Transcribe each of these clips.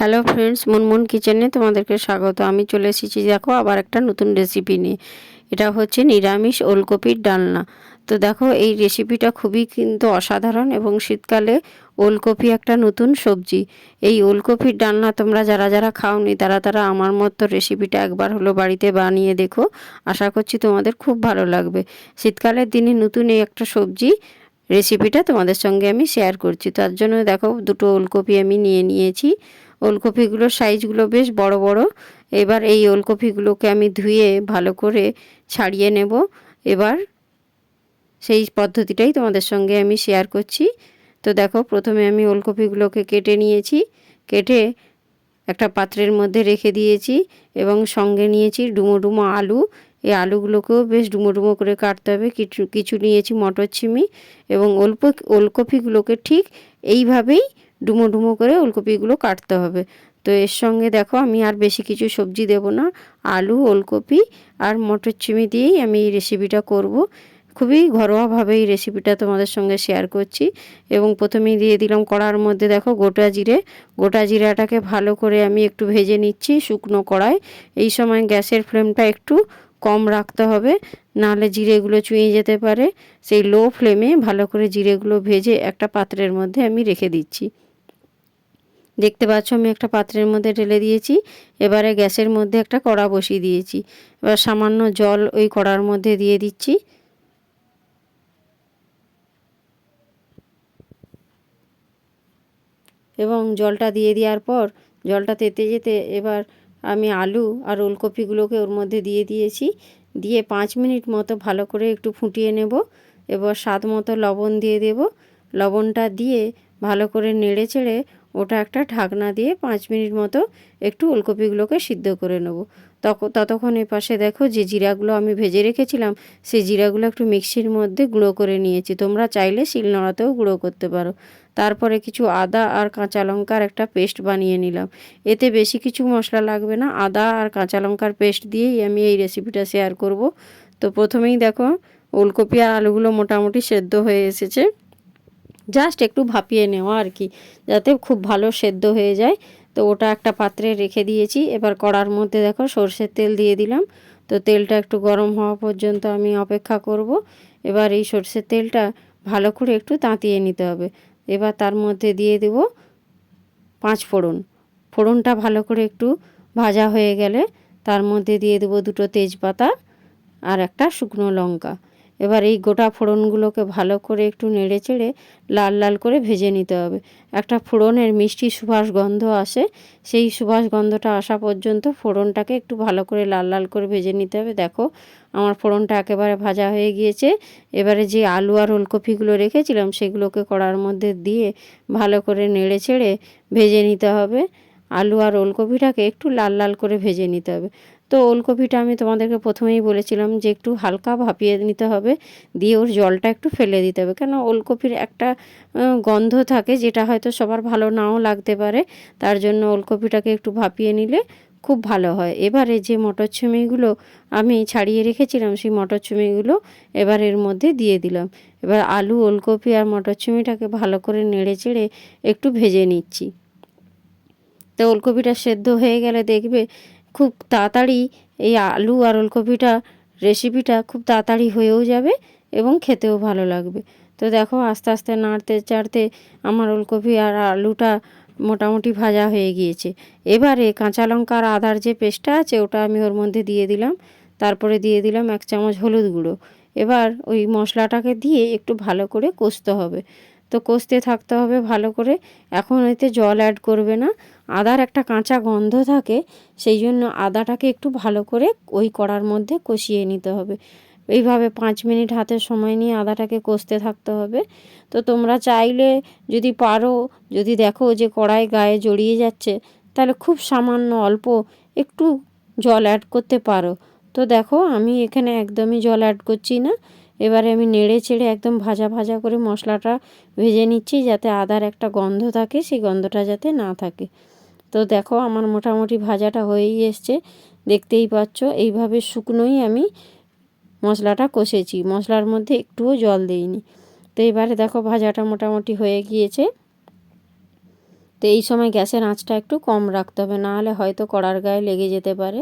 Hello friends Munmun কিচেনে তোমাদেরকে স্বাগত। আমি চলে এসেছি দেখো আবার একটা নতুন রেসিপি নিয়ে। এটা হচ্ছে নিরামিষ ওলকপির ডালনা। তো দেখো এই রেসিপিটা খুবই কিন্তু অসাধারণ এবং শীতকালে ওলকপি একটা নতুন সবজি। এই ওলকপির ডালনা তোমরা যারা যারা খাওনি, তারা তারা আমার মতো রেসিপিটা একবার হলো বাড়িতে বানিয়ে দেখো। আশা করছি তোমাদের খুব ভালো লাগবে। শীতকালের দিনে নতুন এই একটা সবজি রেসিপিটা তোমাদের সঙ্গে আমি শেয়ার করছি। তার জন্য দেখো দুটো ওলকপি আমি নিয়ে নিয়েছি। ওলকপিগুলোর সাইজগুলো বেশ বড় বড়। এবার এই ওলকপিগুলোকে আমি ধুয়ে ভালো করে ছাড়িয়ে নেব। এবার সেই পদ্ধতিটাই তোমাদের সঙ্গে আমি শেয়ার করছি। তো দেখো, প্রথমে আমি ওলকপিগুলোকে কেটে নিয়েছি। কেটে একটা পাত্রের মধ্যে রেখে দিয়েছি এবং সঙ্গে নিয়েছি ডুমো ডুমো আলু। এই আলুগুলোকেও বেশ ডুমো ডুমো করে কাটতে হবে। কিছু কিছু নিয়েছি মটর ছিমি এবং ওলপ ওলকপিগুলোকে ঠিক এইভাবেই ডুমো ডুমো করে ওলকপিগুলো কাটতে হবে। তো এর সঙ্গে দেখো আমি আর বেশি কিছু সবজি দেব না। আলু, ওলকপি আর মটর চিমি দিয়েই আমি এই রেসিপিটা করব। খুবই ঘরোয়াভাবে এই রেসিপিটা তোমাদের সঙ্গে শেয়ার করছি এবং প্রথমেই দিয়ে দিলাম কড়ার মধ্যে দেখো গোটা জিরে। গোটা জিরাটাকে ভালো করে আমি একটু ভেজে নিচ্ছি শুকনো কড়ায় এই সময় গ্যাসের ফ্লেমটা একটু কম রাখতে হবে, নাহলে জিরেগুলো চুঁয়ে যেতে পারে। সেই লো ফ্লেমে ভালো করে জিরেগুলো ভেজে একটা পাত্রের মধ্যে আমি রেখে দিচ্ছি। দেখতে পাচ্ছ, আমি একটা পাত্রের মধ্যে ঢেলে দিয়েছি। এবারে গ্যাসের মধ্যে একটা কড়া বসিয়ে দিয়েছি। এবার সামান্য জল ওই কড়ার মধ্যে দিয়ে দিচ্ছি। এবং জলটা দিয়ে দেওয়ার পর, জলটা তেতে যেতে এবার আমি আলু আর ওলকপিগুলোকে ওর মধ্যে দিয়ে দিয়েছি। দিয়ে পাঁচ মিনিট মতো ভালো করে একটু ফুটিয়ে নেব। এবার স্বাদ মতো লবণ দিয়ে দেব। লবণটা দিয়ে ভালো করে নেড়ে চেড়ে ওটা একটা ঢাকনা দিয়ে পাঁচ মিনিট মতো একটু ওলকপিগুলোকে সিদ্ধ করে নেব। ততক্ষণ এ পাশে দেখো যে জিরাগুলো আমি ভেজে রেখেছিলাম, সেই জিরাগুলো একটু মিক্সির মধ্যে গুঁড়ো করে নিয়েছি। তোমরা চাইলে শিলনোড়াতেও গুঁড়ো করতে পারো। তারপরে কিছু আদা আর কাঁচা লঙ্কার একটা পেস্ট বানিয়ে নিলাম। এতে বেশি কিছু মশলা লাগবে না। আদা আর কাঁচা লঙ্কার পেস্ট দিয়েই আমি এই রেসিপিটা শেয়ার করব। তো প্রথমেই দেখো, ওলকপি আর আলুগুলো মোটামুটি সেদ্ধ হয়ে এসেছে। জাস্ট একটু ভাপিয়ে নেওয়া আর কি, যাতে খুব ভালো সেদ্ধ হয়ে যায়। তো ওটা একটা পাত্রে রেখে দিয়েছি। এবার কড়ার মধ্যে দেখো সর্ষের তেল দিয়ে দিলাম। তো তেলটা একটু গরম হওয়া পর্যন্ত আমি অপেক্ষা করব। এবার এই সর্ষের তেলটা ভালো করে একটু তাঁতিয়ে নিতে হবে। এবার তার মধ্যে দিয়ে দেব পাঁচ ফোড়ন। ফোড়নটা ভালো করে একটু ভাজা হয়ে গেলে তার মধ্যে দিয়ে দেবো দুটো তেজপাতা আর একটা শুকনো লঙ্কা। এবার এই গোটা ফোড়নগুলোকে ভালো করে একটু নেড়ে চেড়ে লাল লাল করে ভেজে নিতে হবে। একটা ফোড়নের মিষ্টি সুবাস গন্ধ আসে, সেই সুবাস গন্ধটা আসা পর্যন্ত ফোড়নটাকে একটু ভালো করে লাল লাল করে ভেজে নিতে হবে। দেখো, আমার ফোড়নটা একেবারে ভাজা হয়ে গিয়েছে। এবারে যে আলু আর ওলকপিগুলো রেখেছিলাম, সেগুলোকে কড়ার মধ্যে দিয়ে ভালো করে নেড়ে চেড়ে ভেজে নিতে হবে। আলু আর ওলকপিটাকে একটু লাল লাল করে ভেজে নিতে হবে। তো ওলকপিটা আমি তোমাদেরকে প্রথমেই বলেছিলাম যে একটু হালকা ভাপিয়ে নিতে হবে, দিয়ে ওর জলটা একটু ফেলে দিতে হবে। কেন? ওলকপির একটা গন্ধ থাকে যেটা হয়তো সবার ভালো নাও লাগতে পারে, তার জন্য ওলকপিটাকে একটু ভাপিয়ে নিলে খুব ভালো হয়। এবারে যে মটরছুমিগুলো আমি ছাড়িয়ে রেখেছিলাম, সেই মটরছুমিগুলো এবার এর মধ্যে দিয়ে দিলাম। এবার আলু, ওলকপি আর মটরছুমিটাকে ভালো করে নেড়ে চেড়ে একটু ভেজে নিচ্ছি। তো ওলকপিটা সেদ্ধ হয়ে গেলে দেখবে খুব তাড়াতাড়ি এই আলু আর ওলকপিটা রেসিপিটা খুব তাড়াতাড়ি হয়েও যাবে এবং খেতেও ভালো লাগবে। তো দেখো আস্তে আস্তে নাড়তে চাড়তে আমার ওলকপি আর আলুটা মোটামুটি ভাজা হয়ে গিয়েছে। এবারে কাঁচা লঙ্কা আর আদার যে পেস্টটা আছে ওটা আমি ওর মধ্যে দিয়ে দিলাম। তারপরে দিয়ে দিলাম এক চামচ হলুদ গুঁড়ো। এবার ওই মশলাটাকে দিয়ে একটু ভালো করে কষতে হবে। তো কষতে থাকতে হবে ভালো করে। এখন এতে জল অ্যাড করবে না। আদার একটা কাঁচা গন্ধ থাকে, সেই জন্য আদাটাকে একটু ভালো করে ওই কড়ার মধ্যে কষিয়ে নিতে হবে। এইভাবে পাঁচ মিনিট হাতে সময় নিয়ে আদাটাকে কষতে থাকতে হবে। তো তোমরা চাইলে যদি পারো, যদি দেখো যে কড়াই গায়ে জড়িয়ে যাচ্ছে, তাহলে খুব সামান্য অল্প একটু জল অ্যাড করতে পারো। তো দেখো, আমি এখানে একদমই জল অ্যাড করছি না। এবারে আমি নেড়ে চেড়ে একদম ভাজা ভাজা করে মশলাটা ভেজে নিচ্ছি যাতে আদার একটা গন্ধ থাকে, সেই গন্ধটা যাতে না থাকে। তো দেখো আমার মোটামুটি ভাজাটা হয়েই এসছে। দেখতেই পাচ্ছ, এইভাবে শুকনোই আমি মশলাটা কষেছি। মশলার মধ্যে একটুও জল দিইনি। তো এবারে দেখো ভাজাটা মোটামুটি হয়ে গিয়েছে। তো এই সময় গ্যাসের আঁচটা একটু কম রাখতে হবে, না হলে হয়তো কড়ার গায়ে লেগে যেতে পারে।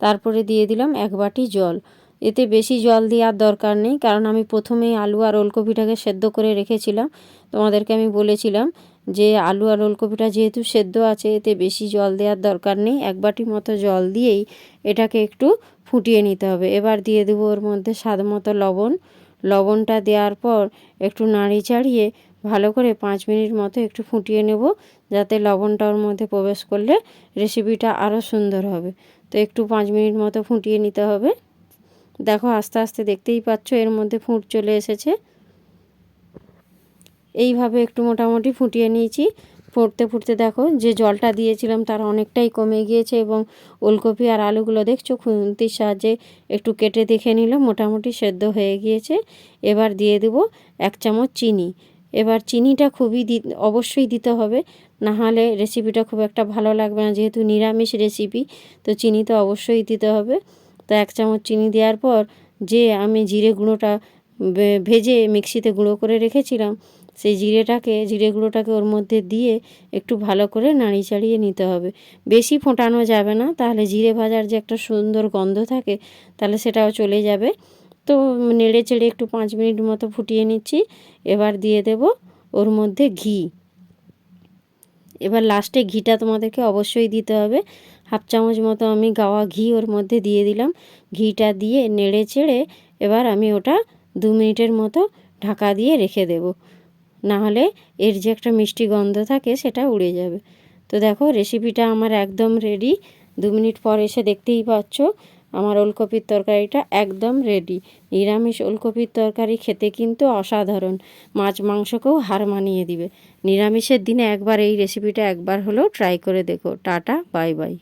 তারপরে দিয়ে দিলাম এক বাটি জল। এতে বেশি জল দেওয়ার দরকার নেই, কারণ আমি প্রথমেই আলু আর ওলকপিটাকে সেদ্ধ করে রেখেছিলাম। তোমাদেরকে আমি বলেছিলাম যে আলু আর ওলকপিটা যেহেতু সেদ্ধ আছে, এতে বেশি জল দেওয়ার দরকার নেই। এক বাটি মতো জল দিয়েই এটাকে একটু ফুটিয়ে নিতে হবে। এবার দিয়ে দেবো ওর মধ্যে স্বাদ মতো লবণ। লবণটা দেওয়ার পর একটু নাড়ি চাড়িয়ে ভালো করে পাঁচ মিনিট মতো একটু ফুটিয়ে নেব, যাতে লবণটা ওর মধ্যে প্রবেশ করলে রেসিপিটা আরও সুন্দর হবে। তো একটু পাঁচ মিনিট মতো ফুটিয়ে নিতে হবে। দেখো আস্তে আস্তে দেখতেই পাচ্ছ, এর মধ্যে ফুট চলে এসেছে। এইভাবে একটু মোটামুটি ফুটিয়ে নিয়েছি। ফুটতে ফুটতে দেখো, যে জলটা দিয়েছিলাম তার অনেকটাই কমে গিয়েছে এবং ওলকপি আর আলুগুলো দেখছ, খুন্তির সাহায্যে একটু কেটে দেখে নিলাম মোটামুটি সেদ্ধ হয়ে গিয়েছে। এবার দিয়ে দেবো এক চামচ চিনি। এবার চিনিটা খুবই দি, অবশ্যই দিতে হবে, না হলে রেসিপিটা খুব একটা ভালো লাগবে না, যেহেতু নিরামিষ রেসিপি তো চিনি তো অবশ্যই দিতে হবে। তো এক চামচ চিনি দেওয়ার পর যে আমি জিরে গুঁড়োটা ভেজে মিক্সিতে গুঁড়ো করে রেখেছিলাম, সেই জিরেটাকে, জিরে গুঁড়োটাকে ওর মধ্যে দিয়ে একটু ভালো করে নাড়ি চাড়িয়ে নিতে হবে। বেশি ফোটানো যাবে না, তাহলে জিরে ভাজার যে একটা সুন্দর গন্ধ থাকে, তাহলে সেটাও চলে যাবে। তো নেড়ে চেড়ে একটু পাঁচ মিনিট মতো ফুটিয়ে নিচ্ছি, এবার দিয়ে দেব ওর মধ্যে ঘি। এবার লাস্টে ঘিটা তোমাদেরকে অবশ্যই দিতে হবে। হাফ চামচ মতো আমি গাওয়া ঘি ওর মধ্যে দিয়ে দিলাম। ঘিটা দিয়ে নেড়ে চেড়ে এবার আমি ওটা দু মিনিটের মতো ঢাকা দিয়ে রেখে দেব। নাহলে এর যে একটা মিষ্টি গন্ধ থাকে সেটা উড়ে যাবে। তো দেখো রেসিপিটা আমার একদম রেডি দু মিনিট পর এসে দেখতেই পাচ্ছ আমার ওলকপির তরকারিটা একদম রেডি নিরামিষ ওলকপির তরকারি খেতে কিন্তু অসাধারণ। মাছ মাংসকেও হার মানিয়ে দিবে। নিরামিষের দিনে একবার এই রেসিপিটা একবার হলেও ট্রাই করে দেখো। Tata bye bye